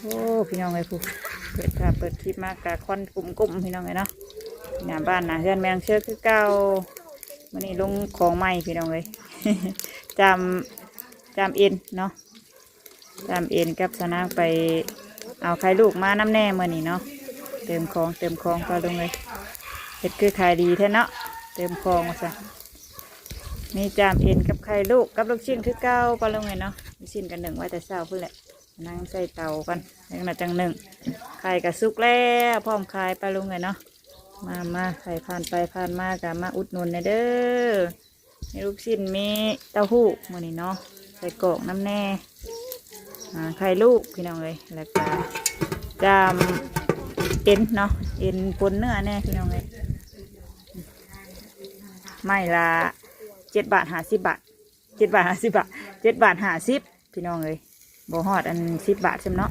โอ้พี่น้องเลยผู้เปิดภาพเปิดคลิปมากกะคอนกลุ่มๆพี่น้องเลยเนาะหน้าบ้านหน้าเฮือนแมงเชือกคือเก่าวันนี้ลงของใหม่พี่น้องเลยจำจำเอ็นเนาะจำเอ็นกับสนางไปเอาไข่ลูกมาน้ำแน่เมื่อนี้เนาะเติมของเติมของก็ลงเลยเห็ดคือขายดีแท้เนาะเติมของมาซะมีจามเอ็นกับไข่ลูกกับลูกชิ้นคือเก่าก็ลงเลยเนาะลูกชิ้นกันหนึ่งไว้แต่เช้าเพุ่นแหละ นั่งใส่เตากันยังมาจังหนึ่งไข่กับซุกแล้วพร้อมขายไปลาลุงเลยเนาะมามาไข่ผ่านไปผ่านมากับมาอุดหนุนหนเด้อมีลูกชิ้นมีเต้าหู้มือนี่เนาะใส่กอกน้ำแน่ไข่ลูกพี่น้องเลยแล้วก็จามเอ็นเนาะเอ็นปนเนื้อแน่พี่น้องเลยไม่ละเจ็ดบาทหาสิบบาทเจ็ดบาทหาสิบบาทเจ็ดบาทหาสิบพี่น้องเลย บฮอดอันสิบบาทใช่ไหมเนาะ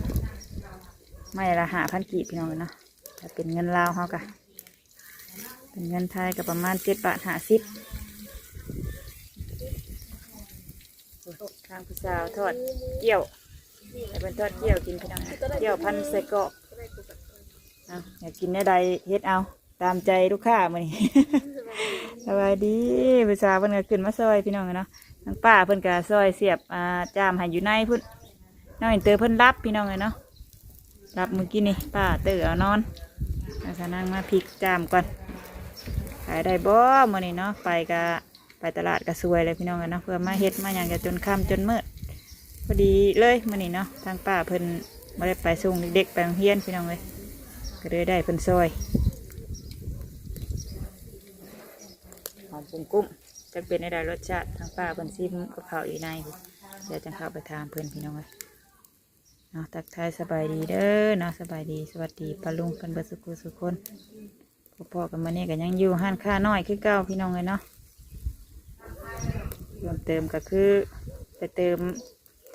ไม่ละหาพันกีบพี่น้องเนาะถ้าเป็นเงินลาวเขากะเป็นเงินไทยก็ประมาณเจ็ดบาทหาสิบทางผู้สาวทอดเกี่ยวแต่เป็นทอดเกี่ยวกินพี่น้องนะเกี่ยวพันใส่กรอกเอาอยากกินได้ใดเฮ็ดเอาตามใจลูกค้ามือนี้สบายดีผู้สาวเพิ่นก็ขึ้นมาซอยพี่น้องเนาะทางป้าเพิ่นก็ซอยเสียบอ่าจามให้อยู่ในพุ่น น้องเห็นเตอเพิ่นรับพี่น้องเลยเนาะรับเมื่อกี้นี่ป้าเตอเอานอนอาสนั่งมาพริกจามก่อนขายได้บ่เมื่อนี้เนาะไปกะไปตลาดกะสวยเลยพี่น้องเลยเนาะเพื่อมาเฮ็ดมาอย่างกันจนค่ำจนมืดพอดีเลยเมื่อนี้เนาะทางป้าเพิ่นมาได้ไปส่งเด็กๆไปโรงเรียนพี่น้องเลยก็เลยได้เพิ่นซอยหอมปุ้งกุ้มจะเป็นในได้รสชาติทางป้าเพิ่นซิมกับข้าอยู่ในพุ่นเดี๋ยวจะเข้าไปทานเพิ่นพี่น้องเลย เนาะทักทายสบายดีเด้อเนาะสบายดีสวัสดีปาลุงกันเบสุขุสุคนพ่อๆกันมาเนี่ยก็ยังอยู่ห้านค่าน้อยคือเก่าพี่น้องเลยเนาะเพิ่มเติมก็คือ ไปเติม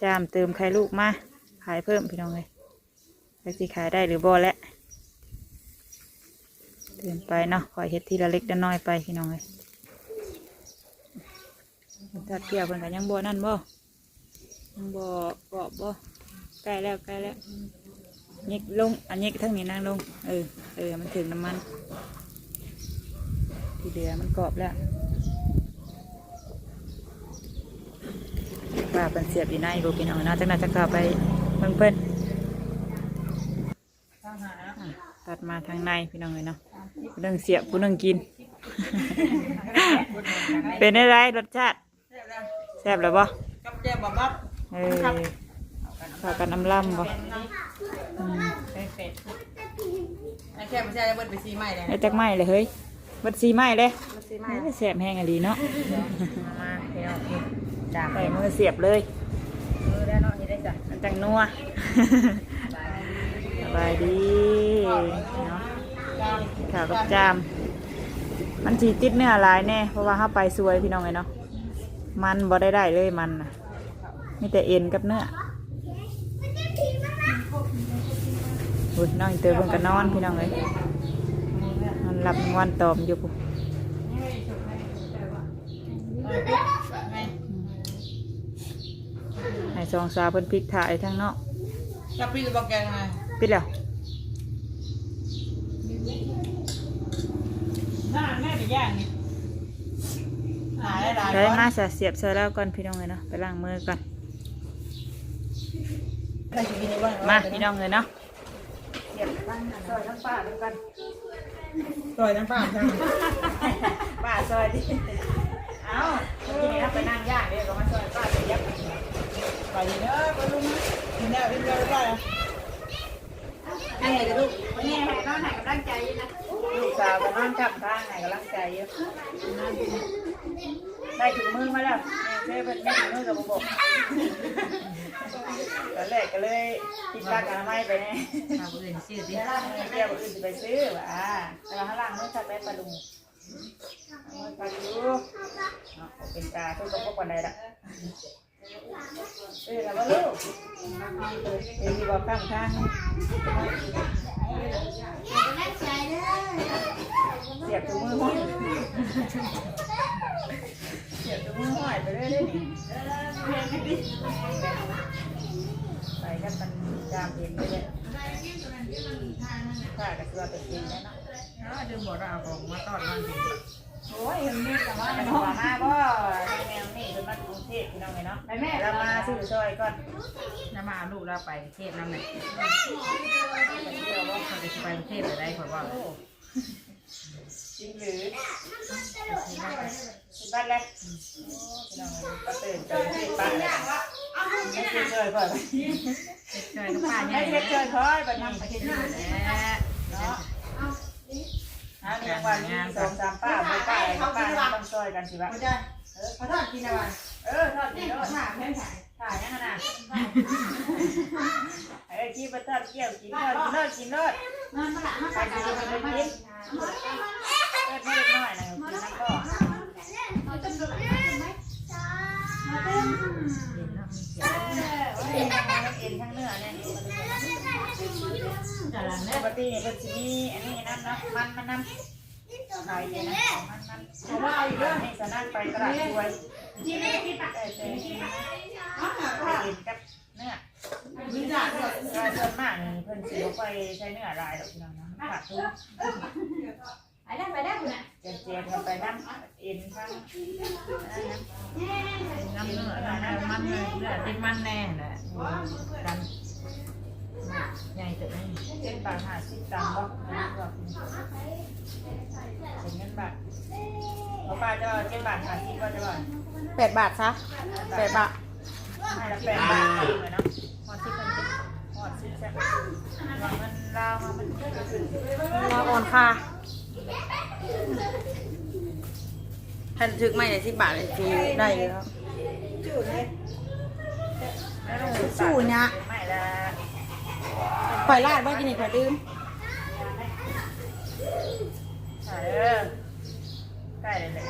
จามเติมไข่ลูกมาขายเพิ่มพี่น้องเลยแท็กซี่ขายได้หรือบ่แล้วเติมไปเนาะคอยเฮ็ดทีละเล็กละน้อยไปพี่น้องเลยทัดเกี่ยวเพิ่นก็ยังบ่นั่นบ่ยังบ่กรอบบ่ใก ล้แล้วใกล้แล้วเย็กลง อันเย็กทั้งนี้นั่งลง เออ เออ มันถึงน้ำมัน ที่เหลือมันกรอบแล้วป้าเป็นเสียบอยู่ในบุพี่น้องเนาะจากนั้นจะเข้าไปเพิ่งเพิ่นอะตัดมาทางในพี่น้องเลยเนาะผู้หนึ่งเสียบผู้หนึ่งกิน เป็นอะไรรสชาติแซ่บหรือบ่กับแจ่บบับเออ ข้าวกันน้ำล่ำบ่อืมเป็ดไอ้แค่ไม่ใช่เบิดไปซีใหม่เลยไอ้จักไม้เลยเฮ้ยบัดสีไม้เลยซีใหม่เอ้ยแสบแห้งอะดีเนาะมาเดี๋ยวจามใส่มือเสียบเลยมือได้เนาะนี่ได้จ้ะมันจังนัว สบายดีเนาะข้าวกับจาม มันสีติดเนื้อหลายแน่ เพราะว่าห้าไปสวยพี่น้องไงเนาะ มันบ่ได้ได้เลยมันน่ะมีแต่เอ็นกับเนื้อ อุ้ยน้องอินเตอร์เพิ่งก็นอนพี่น้องเลยนอนหลับงวันตอมอยู่ปุ๊บให้สองสาวเพิ่นพลิกถ่ายทั้งเนาะกับพี่จะบอกแกไงปิดแล้วหน้าแม่ไปย่างนี่หาได้หลายใช้มาสะเสียบเสร็จแล้วก่อนพี่น้องเลยเนาะไปล้างมือก่อน ใครจะกินได้บ้าง มาพี่น้องเลยเนาะเสียบล้างซอยทั้งป้าแล้วกันต่อยทั้งป้าทั้งป้าซอยดิเอาทีนี้เราไปนั่งย่างเดี๋ยวก็มาซอยป้าจะยับไปเด้อไปลุงกินได้กินได้ได้ให้ลูกนี่ให้น้องให้กำลังใจนะลูกสาวกับน้องจับทางให้กำลังใจเยอะ ได้ถุงมือมาแล้วแม่เพื่อนได้ถุงมือกับผมบอกตอนแรกก็เลยคิดว่าการไม่ไปแน่มาบุญชื่อดิเดี๋ยวล่างมือเกี่ยวอื่นจะไปซื้อว่ะแต่ว่าข้างล่างมือชักได้ปลาดุงมือปลาดุงเป็นตาทุกกระปุกวันใดละ เออแล้วลูกเดี๋ยวมีบอกข้างทางเสียบถุงมือห้อยเสียบถุงมือห้อยไปเรื่อยๆนี่ไปกันมันจามเองเลยข้าก็คือว่าไปกินแล้วเนาะเนาะดึงบ่เราเอาของมาตอดมันกิน โอ้ยเห็นมีแต่ว่ามันมามาบ่แนวนี่เป็นบ้านกรุงเทพพี่น้องไงเนาะไปแม่เรามาซื้อซอยก่อนน้ำมาเอาลูกเราไปเทศน้ำหนึ่งไปเที่ยวบ่เขาจะไปเทศอะไรขอว่าโอ้จริงหรือสิบ้านเลยพี่น้องก็ตื่นตื่นที่บ้านเลยไม่ซื้อซอยก่อนเจอกับป้าไม่เนี่ยเฮ็ดซอยคอยไปทำทำไปไปเทเฮ็ศดนี่นี่แหละเนาะ อันนี้วันนี้สองสามป้าไม่ป้าป้าต้องช่วยกันสิวะไม่ใช่เขาทอดกินอะไรเออทอดกินเนาะถ่าแม่ถ่ายถ่ายยังไงนะเอ้ที่ประทอดเกี่ยวกินทอดกินทอดกินนิดนอนมาละมาไปใส่กิกันนเลยไปมากินเกิดไม่เล็กน้อยนะกินน้ำก็เอาต้นกระ เทียมไหมมาเต้นเอ็นทั้งเอ็นทั้งเนื้อเนี่ยแต่ละเนี่ยกติเนี่ยเป็นสีอันนี้น้ำเนาะมันมันน้ำไข่เนี่ยนะมันมันผมว่าเอาอีกเรื่องให้สนั่นไปตลาดช่วยจีไม่ได้กินปะแต่แต่กินอ๋อไปเอ็นกับเนื้อวิจารณ์ก็ส่วนมากนี่เพิ่นสิบ่ไปใช้เนื้อลายดอกพี่น้องเนาะขาดทุน ไปได้ไปได้คุณอะเจนเจนกันไปน้ำเอ็นทั้งนั่นนะน้ำเนื้อน้ำมันเนื้อติดมันแน่แหละกันใหญ่เกิดนี่เจ็ดบาทห้าสิบตังค์บ่อันนี้ก็เป็นเงินบาทเขาป้าจะเจ็ดบาทห้าสิบก็จะว่าแปดบาทซะแปดบาทไม่ละแปดบาทเองเลยเนาะหอดสิบมันเป็นหอดสิบใช่ไหมว่ามันลาวมามันก็จะขึ้นมาอ่อนค่ะ ถ้าถึกไม่ได้สิบบาทเลยคือได้เลยครับสู้เนี่ยไม่ละปล่อยลาดบ้ากินอีกข่อยดื่มเออใกล้เลยเลย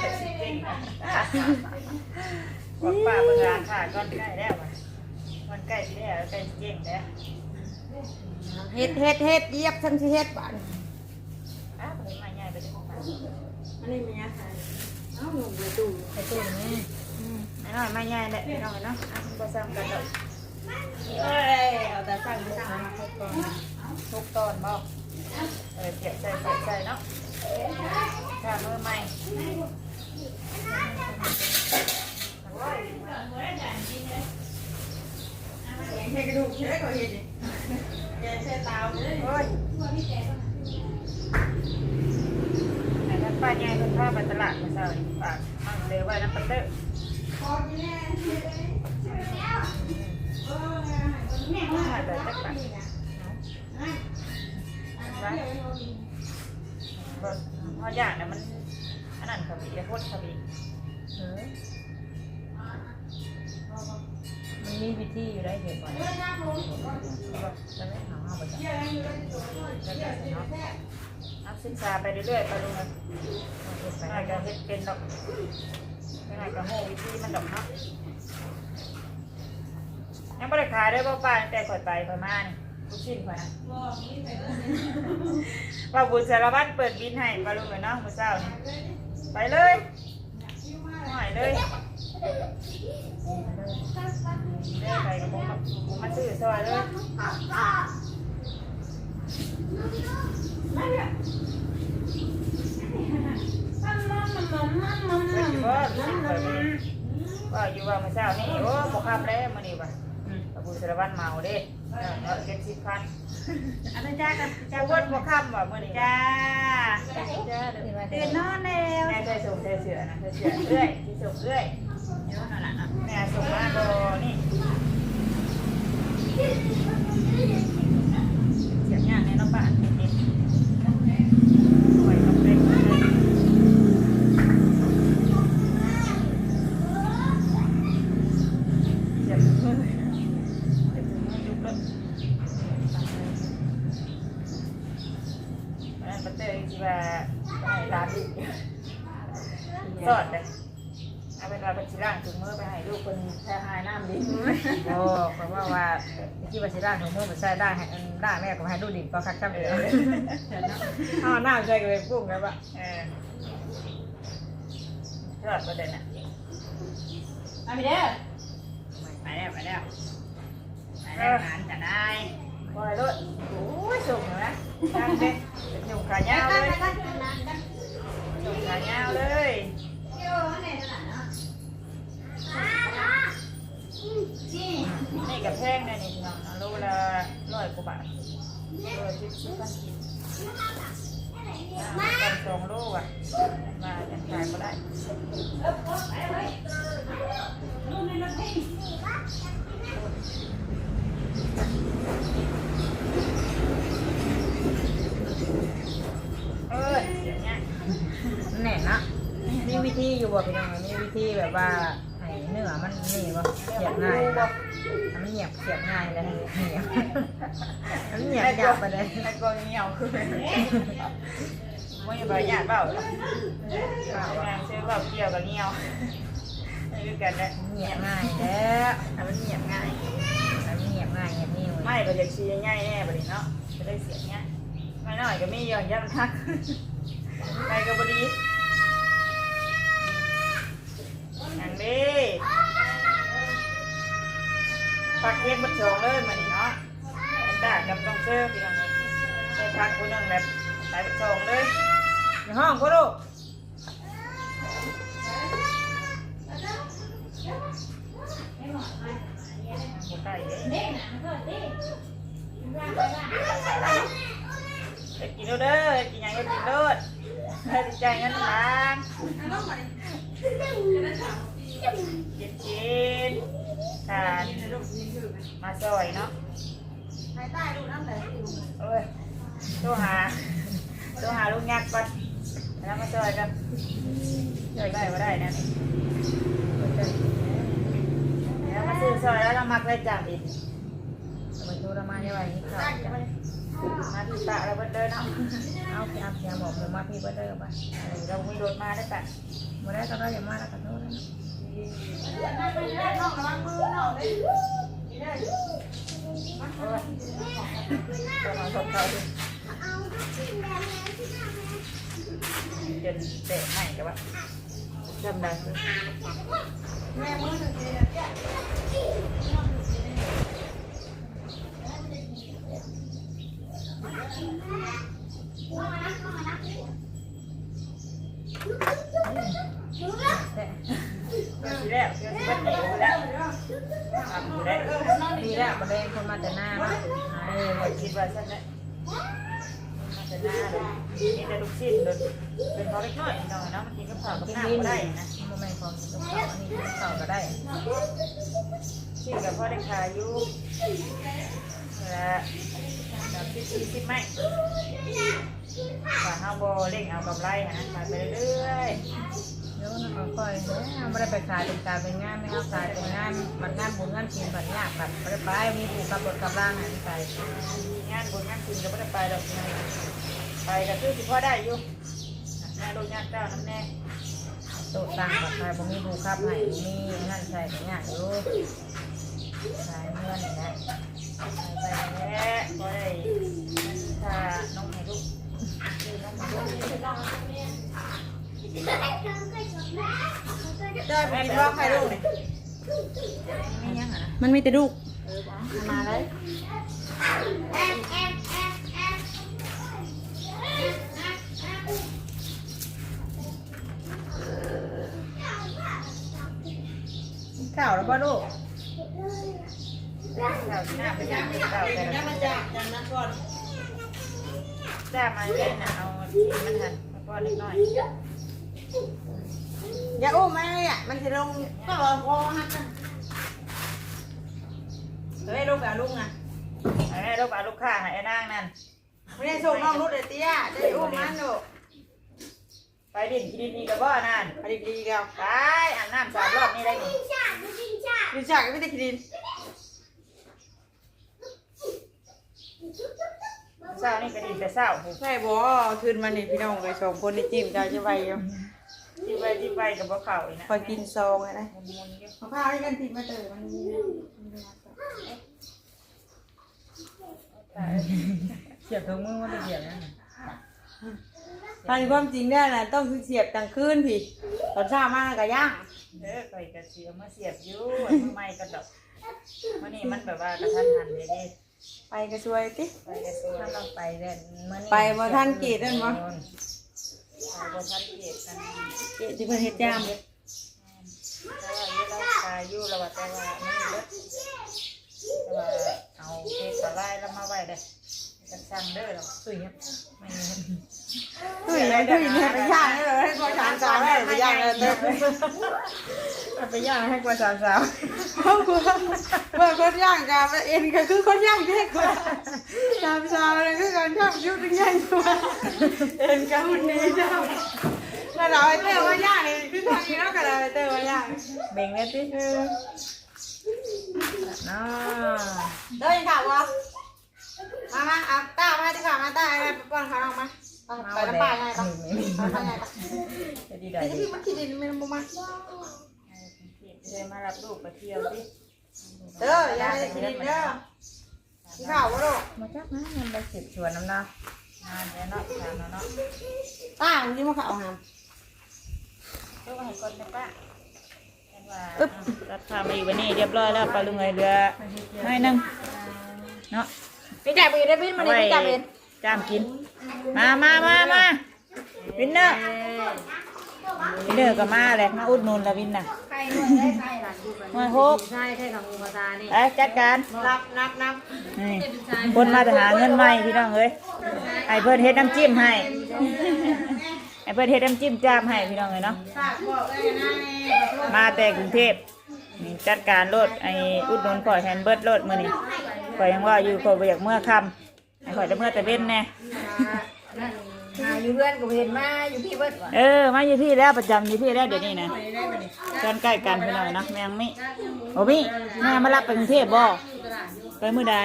ใกล้สิบเก่งนะว่าป้าเบิ่งร้านค่ะก่อนใกล้แล้วมันมันใกล้สิแล้วใกล้สิเก่งแล้วเฮ็ดเฮ็ดเฮ็ดเยียบทั้งสิเฮ็ดบาท อันนี้มีอะไรเอ้าหนูไปดูไอ้ตัวนี้น้อยมาใหญ่แหละพี่น้องเนาะอะบ่ซ้ำกันดอกเอ้ยเอาแต่สั่งไปสั่งมาทุกตอนบ่เออเก็บใส่เก็บใส่เนาะถ้ามือใหม่เฮ็ดกระดูกเฮ็ดก็เฮ็ดดิแกเส้ตาวเลยโอ้ยไอ้ท่าน ป้าใหญ่เพิ่นพาไปตลาดมาเช้านี่ฝากมั่งเลยไว้น้ำปัตเตอร์พอกินแน่เฮ็ดเลยเออแม่ว่าแบบจักบาทไว้บ่พออย่างน่ะมันอันนั้นเขาบีโคตรเขาบีเออมันมีวิธีอยู่ได้เห็นก่อนแล้วไม่หาเอาไปจัก ศึกษาไปเรื่อยๆไปลุงนะไปไหนก็เฮ็ดเป็นดอกไปไหนก็โหวิธีมันดอกเนาะยังไม่ได้ขายด้วยป้าป้าแต่ข่อยไปข่อยมาเนี่ยลูกชิ้นข่อยนะว่าบุญสารวัตรเปิดบินให้ปลาลุงเลยเนาะมื้อเช้าไปเลยหน่อยเลยเด้ไปกับผมมาผมมาซื้อซอยเลยเพิ่นสิว่าลูกชิ้นข่อยบ่ว่า อยู่ว่ามื้อเช้านี่โอ้บ่คับแล้วมื้อนี้ว่ะอืมพระบุญสารวัตรเมาเด้เออเอาเก็บสิบพันอันนั้นจ้ากันจะเวิร์ดบ่ค่ำว่ะมื้อนี้จ้าจ้าเด้อตื่นนอนแล้วแม่เคยส่งเสื้อเสือนะเสื้อเสือเอื้อยที่ส่งเอื้อยเยอะนั่นแหละนะแม่ส่งมาโดนี่เสียงอย่างในน้องบ้านนิดนิดหอยกับเป็ดเลยเจ็บมือเจ็บมือยุบแล้ววันนั้นปัตเตอร์จริงๆว่าให้ร้านดิสอดเลยเอาเป็นว่าเป็นสิร่างถึงมือไปให้ลูกคนแช่หายน้ำดิ โอ้เพราะว่าว่าที่ว่าสิร่าง ของมือมันใช้ได้ให้ได้แม่ก็ให้ดูดิก็คักจังเลยอ้าวหน้าใช่ก็เลยกุ้งแล้วปะเออทอดประเด็นอะเอาไปเด้อไปแล้วไปแล้วไปได้อาหารจะได้ปล่อยรถโอ้ยส่งเหรอนะทางเด็กหนุ่มขายาวเลยหนุ่มขายาวเลยนี่กับแพงเนี่ยนี่พี่น้องเอาโลละร้อยกว่าบาทโลละ สิบสิบพันมากันสองโลอะ มายังขายก็ได้เออเดี๋ยวเนี่ยแน่นะมีวิธีอยู่บ่พี่น้องมีวิธีแบบว่าให้เนื้อมันนี่บ่เสียบง่ายบ่มันเหยียบเสียบง่ายเลยเหนียวมัน เหยียบยาบไปเลยแล้วก็เหนียวคือไม่ใบหยาดเปล่าเปล่างานซื้อเปล่าเกี่ยวกับเหนียวนี่คือกันแหละเหยียบง่ายแล้วมันเหยียบง่ายมันเหยียบง่ายเหยียบนิ่วไม่ก็จะชี้ง่ายแน่บัดนี้เนาะจะได้เสียงง่ายไม่น้อยก็ไมีอย่างยันทักไปก็บบดีอย่างนี้พักเย็นบัดชงเลยมันเนาะ อันด่ากับต้องเชื่อพี่น้องได้พักคนหนึ่งแบบไปบัดชงเลยในห้องก็ลูกหมดได้เลยไปกินเด้อกินยังก็กินด้อให้ใจเงินล้านกินกินทานมาซอยเนาะ ใต้ดูน้ำเอ้ยตัวหาตัวหาลูกยักษ์ก่อนแล้วมาซอยกันซอยได้ก็ได้นะแล้วมาซื้อซอยแล้วเรามักได้จับอีกไปดูเรามาได้ไหวนี่ค่ะมาที่ปะเราเพิ่นเดินเนาเอาพี่อัพเสียบอกเลยมาพี่เบอร์เดอร์ไปเราไมีรถมาได้ปะมาได้ก็ได้อย่ามาแล้วกันโทษนะโอ้ยตัวมา สดเขาดิจนเตะให้กันวะจำได้แต่ก็ทีแรกเดี๋ยวสิเบิ้ลหนีไปแล้วทำอยู่ได้ดีแล้วมาเล่นคนมาแต่หน้าเนาะ เออ ว่าคิดว่นเนี่าแต่หน้าเลยมีแต่ลูกชิ้นเลยเป็นเขาเล็กน้อยหน่อยเนาะมันกินกับข้าวกับน้ำก็ได้นะนะโมเมนต์ของกินข้าวอันนี้กินข้าวก็ได้ชิ้นกับพ่อได้ขายอยู่และสามสิบสี่สิบไม่ฝ่าห้าโบเล่งเอากำไรฮะขายไปเรื่อยเดี๋ยวนะค่อยเนี่ยไม่ได้ไปขายเป็นการเป็นงานไม่เอาขายเป็นงานมันงานบุญงานกินแบบยากแบบไม่ได้ไปมีผูกกับรถกับร่างอะไรไปานบุญงานคุณก็ไม่ได้ไปหรอกไปก็คือสิพ่อได้อยู่แม่ลูกงานเจ้าน้ำแน่โต๊ะตั้งกับใครบ่มีผูกครับไหนมีนั่นใส่กันยากอยู่ขายเงินนี่แหละไปแล้วพอได้ถ้าน้องให้ลูกคือน้องให้ลูกเดินไปกินว่าใครลูกเนี่ยไม่ยังอะมันมีแต่ลูกมาเลย ข้าวแล้วป่ะลูกเจ้าที่หน้าไปย่างเจ้าแต่ละจากจากนั้นก่อนแจ้มาเล่นนะเอาที่มันทันแล้วก็เล็กน้อยอย่าอุ้มไม่อะมันจะลงก็รอพอฮักเฮ้ยลูกกับลุงอะไอ้แม่ลูกปลาลูกข้างไอ้นางนั่นไม่ได้ส่งน้องนุชเลยเตี้ยจะได้อุ้มมันลูกไปดินกินดีกับบ่อนั่นอดีดีแล้วไปอาบน้ำสามรอบนี่ได้นี่ ดิ ฉากก็ไม่ได้คิดินเช้านี่ก็ดินแต่เช้าหูใช่บ่คืนมานี่พี่น้องเลยสองคนในจิ้มใจจะไปอยู่ที่ไปที่ไปกับบ่เข่าอีกนะคอยกินซองไงนะมุนมุนๆอยู่มะพร้าวที่กันติดมาเตอมันมีเสียบตรงมือมันจะเสียบนะตอนความจริงได้นะต้องเสียบกลางคืนพี่ตอนเช้ามากก็ย่าง เด้อไปกระเสียมาเสียบอยู่มือใหม่กันดอกวันนี้มันแบบว่ากระทันหันเลยดิไปกระช่วยติ ไปกระทรวงถ้าเราไปเดือนเมื่อนี้ไปบ่ทันกรีดนั่นบ่ ไปบ่ทันเกียรติกันเจ๊ที่เพิ่นเฮ็ดยามแต่ว่าอยู่เราตายอยู่เราว่าแต่ว่ามันเบิดแต่ว่าเอาเพชรมาไล่แล้วมาไว้เลยจะสั่งเด้อหรอกสุยครับไม่เงิน ตุ้ยเลยตุ้ยเนี่ยไปย่างเลยให้พ่อชานสาวได้ไปย่างเลยเด้ไปย่างให้กว่าสาวสาวเพราะว่าเมื่อคนย่างกับเอ็นก็คือคนย่างแท้กว่าชามสาวเลยคือการทำยุบถึงย่างกว่าเอ็นกับหุ่นนี้เจ้าเมื่อเราไอเต้ว่าย่างนี่คือทางนี้แล้วก็เราไอเต้ว่าย่างเบ่งเลยสิเออน้าเด้ยข่าววะมามาเอาต้ามาดีกว่ามาต้าไอ้ป้อนเขาออกมา ไปน้ำปลาไงปะไปน้ำปลาไงปะจะดีได้ไอ้ดีที่มันคิดดินมันบ่มาเลยมารับลูกไปเที่ยวสิเด้อยายคิดดินเด้อกินข้าววะลูกมาจักนะมันไปสืบสวนน้ำเนาะงานแล้วเนาะงานเนาะต้ามึงนี่มาข้าวหามลูกให้คนนะป้าเห็นว่าอึ๊บรับพามาอีกวันนี้เรียบร้อยแล้วปลาลุงไอเรือน้อยหนึงเนาะไปจับเองได้บินมาเลยไว้ไปจับเอง จามกิน มามามามาวินเนอร์วินเนอร์ก็มาเลยมาอุดหนุนละวินน่ะใครด้วยได้ใครหลังดูกันมาหกใช่ใช่กับงูมาตานี่ไปจัดการนับนับนับนี่คนมาจะหาเงินใหม่พี่น้องเอ้ยไอ้เพิ่นเฮ็ดน้ำจิ้มให้ไอ้เพิ่นเฮ็ดน้ำจิ้มจามให้พี่น้องเอ้ยเนาะฝากบอกเลยนะนี่มาแต่กรุงเทพนี่จัดการโลดไอ้อุดหนุนข่อยแฮนเบิร์ดโลดมื้อนี้ข่อยยังว่าอยู่ข่อยบ่อยากเมื่อค่ำ ไอ้ข่อยจะเมื่อแต่เว้นแน่หาอยู่เพื่อนกูเห็นมาอยู่พี่เบิดว่ะเออมาอยู่พี่แล้วประจำอยู่พี่แล้วเดี๋ยวนี้นะกันใกล้กันพี่น้องเนาะแม่งมิโอ้พี่แม่มารับไปกรุงเทพบ่ไปมื้อใด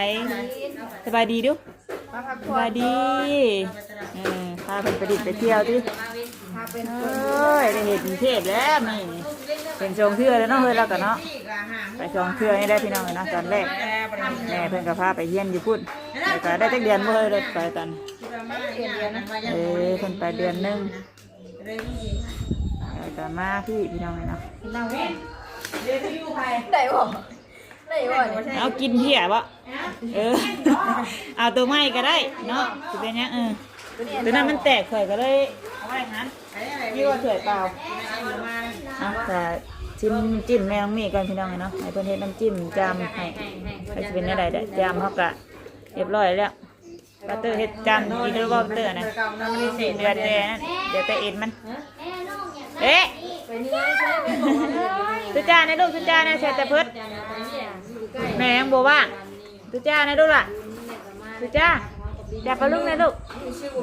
สบายดีเดูมาพักสบายดีเออ พาเพิ่นไปดิบไปเที่ยวดิเป็นเอ้ยได้เห็นกรุงเทพแล้วนี่เป็นชงเทื่อแล้วเนาะเฮ้ยเราก็เนาะไปชงเทื่อนี่ได้พี่น้องเลยนะตอนแรกแม่เพิ่นก็พาไปเยี่ยนอยู่พุ่นแต่ก็ได้จักเดือนบ่เฮ้ยเลยไปกันเอนเดียวนะเอเพิ่นไปเดือนหนึงแล้วก็มาพี่พี่น้องเนาะนั่งเนเดี๋ยวจะอยู่ใครได้บ่ได้บ่เนี่ยเอากินเพียบ่เออเอาตัวไม้ก็ได้เนาะสิเป็นยังเออ ตัวนั้นมันแตกข่อยก็เลยเอาไว้หันยี่ว่าเถื่อยเปล่าเอาแต่จิ้มจิ้มแมงมีกันพี่น้องเนาะให้เพิ่นเฮ็ดน้ำจิ้มจามให้ก็สิเป็นอะไรได้จามเฮาก็เรียบร้อยแล้วปัตเตอร์เฮ็ดจามกินแล้วบัตเตอร์นะเดือดแต่นั่นเดี๋ยวแต่เอ็นมันเอ๊ะตุจ้าในลูกตุจ้าในเสร็จแต่เพิ่นแม่ยังบอกว่าตุจ้านะลูกล่ะตุจ้า จับปลาลุงนะลูก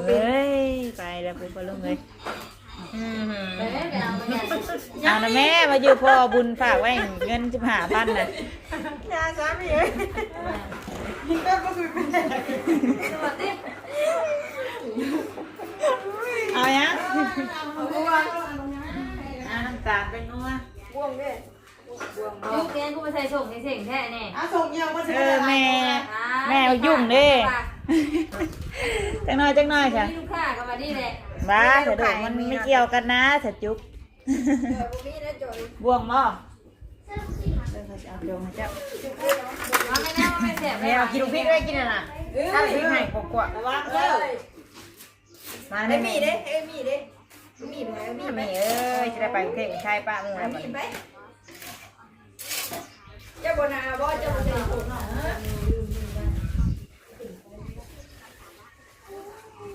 เฮ้ยไปแล้วปูปลาลุงเลยเอานะแม่มาอยู่พ่อบุญฝากไว้เงินจะหาพันน่ะยาสามีเอ้ยก็บ่คือเป็นเอายังเอาว่าเอาน้ำตาลเป็นนัวบ่วงเด้อ ลูกแกงกูมาใส่ส่งในเสียงแท้แน่เอาส่งเยี่ยมมาสิเออแม่ แม่เอายุ่งเด้ จังน้อยจังน้อยค่ะมีลูกค้าก็มาดีแหละบ้าแต่ดอกมันไม่เกี่ยวกันนะสจุกมีนะจอยบ่วงบ่เดี๋ยวเขาจะเอาโยงให้เจ้ามาไม่แน่ว่าไม่แสบแม่เอากินลูกพริกได้กินอะนะถ้าพริกให้กว่าระวังเด้อๆมาไอ้แม่มีเด้ไอ้มีเด้มีเด้มีแม่ไหมเอ้ยจะได้ไปกรุงเทพใช่ป้ามึงอะไรมีบ้างไหม เจ้าบนาบ่เจ้าบ่ได้ถูกเนาะ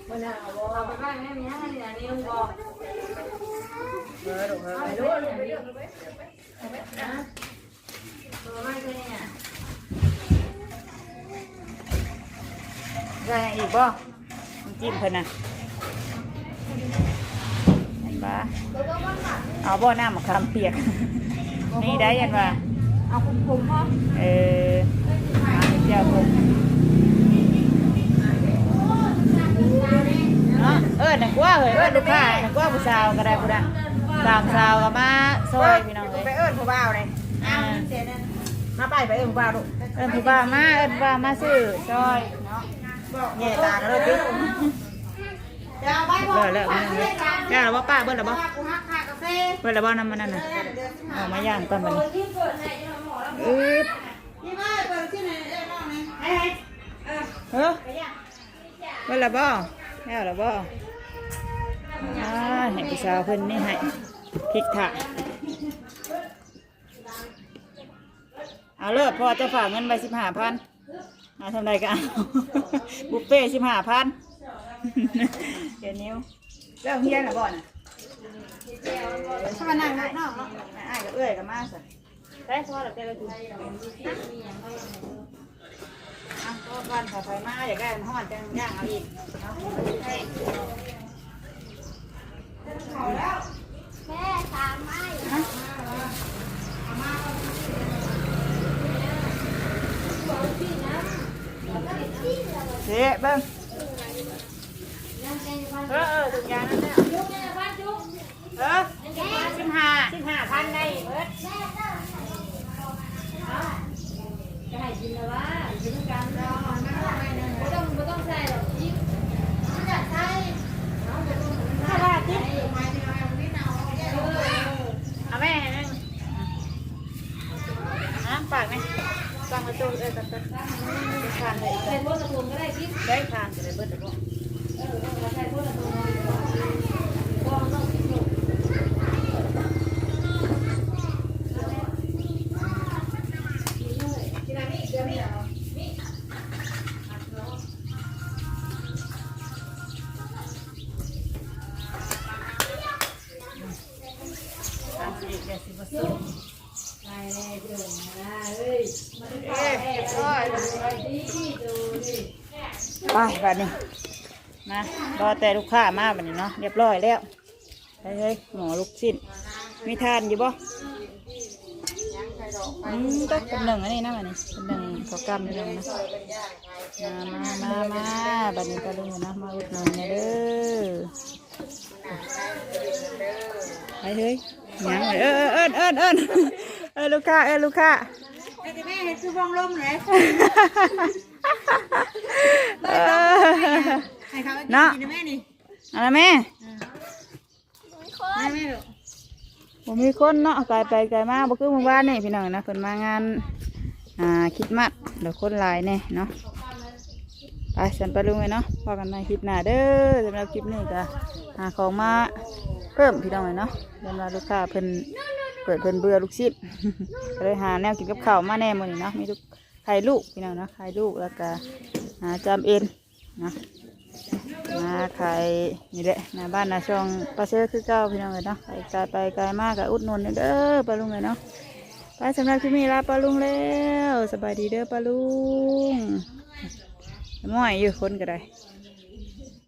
บ่นาบ่เอาไปบ้านแม่เมีห้านาทีนี้ลุงบอกเออลูกเออไปดูไปดูไปตัวไม่เคยเนี่ยได้อีกบ่น้ำจิ้มเพิ่นน่ะเห็นปะเอาบ่น้ำมะขามเปียกนี่ได้ยันว่า เอาคุมคุมพ่อเออมาเจ้าผมเนาะเออหนักว่าเฮ้ยเออลูกค้าหนักว่าผู้สาวก็ได้ผู้ดังสามสาวก็มาซอยพี่น้องเลยไปเอิ้นผู้บ่าวเลยอ่ามาไปไปเอิ้นผู้บ่าวลูกเอิ้นผู้บ่าวมาเอิ้นผู้บ่าวมาซื้อซอยเนาะแง่ตากันเลยพี่จะเอาไปบ่เบิดแล้วพี่น้องเลยจ้าแล้วบ่ป้าเบิดแล้วบ่าเบิดแล้วบ่น้ำมันนั่นน่ะออามาย่างก่อนบัดนี้ ที่เกิดให้จะหมอแล้อึ๊บพี่มาเฮ้ยเมื่อละบ่แล้วละบ่อ่าให้พี่สาวเพิ่นนี่ให้พริกถาเอาเลิศพอจะฝากเงินไปสิบห้าพันเอาทำไรกันบุฟเฟ่สิบห้าพันเดี๋ยวนิ้วเรื่องเฮียนละบ่น่ะถ้ามานั่งนอกเนาะอ้ายกับเอื้อยกับมาสิ ได้พอแล้วแต่ละทีอะก็วันถ้าไฟมาอยากได้มันห้อนจังย่างเอาอีกเนาะแม่สามไม้เจ๊เบิ้งเออเออถุงยางนั่นแหละจุ๊บแม่บ้านจุ๊บเออสิบห้าสิบห้าพันได้เบิด ทานสิเดี๋ยวสิบสองไปเลยเดินมาเฮ้ยมาเอ๊ะเรียบร้อยดีดูดิไปบัดนี้นะรอแต่ลูกค้ามาบัดนี้เนาะเรียบร้อยแล้วไปเฮ้ยหมอลูกสิ้น มีทานอยู่บ่อืมก็เป็นหนึ่งอันนี้นะบัดนี้เป็นหนึ่งเขากำนี่เลยนะมามามามาบัดนี้ก็ลุงนะมาอุดหนุนเนี่ยเด้อไปเฮ้ย ยังเลยเออเออเออเออเออลูกค้าเออลูกค้าไอ้แม่เห็นคือบองลมเลยเออให้เขานาะกินนะแม่นี่เอาละแม่แม่แม่ลูกผมมีคนเนาะไกลไปไกลมาบ่คือหมู่บ้านนี่พี่น้องนะเพิ่นมางานอ่าคิดมัดเดี๋ยวคนหลายแน่เนาะไปสันไปลุงเลยเนาะพอกันในคลิปหน้าเด้อสำหรับคลิปนี้ก็หาของมา เพิ่มพี่น้องเลยเนาะเดินมาลูกค้าเพิ่นเปิดเพิ่นเบื่อลูกชิดก็เลยหาแนวกินกับข้าวมาแน่หมดนี่เนาะมีลูกไข่ลูกพี่น้องเนาะไข่ลูกแล้วก็หาจำเอ็นนะมาไขายนี่แหละหน้าบ้านหน้าช่องปลาเชื้อคือเก้าพี่น้องเลยเนาะไปไกลไปไกลมากกับอุดหนุนเด้อปลาลุงเลยเนาะไปสำหรับที่มีลาปลาลุงแล้วสบายดีเด้อปลาลุงม้อยอยู่คนก็ได้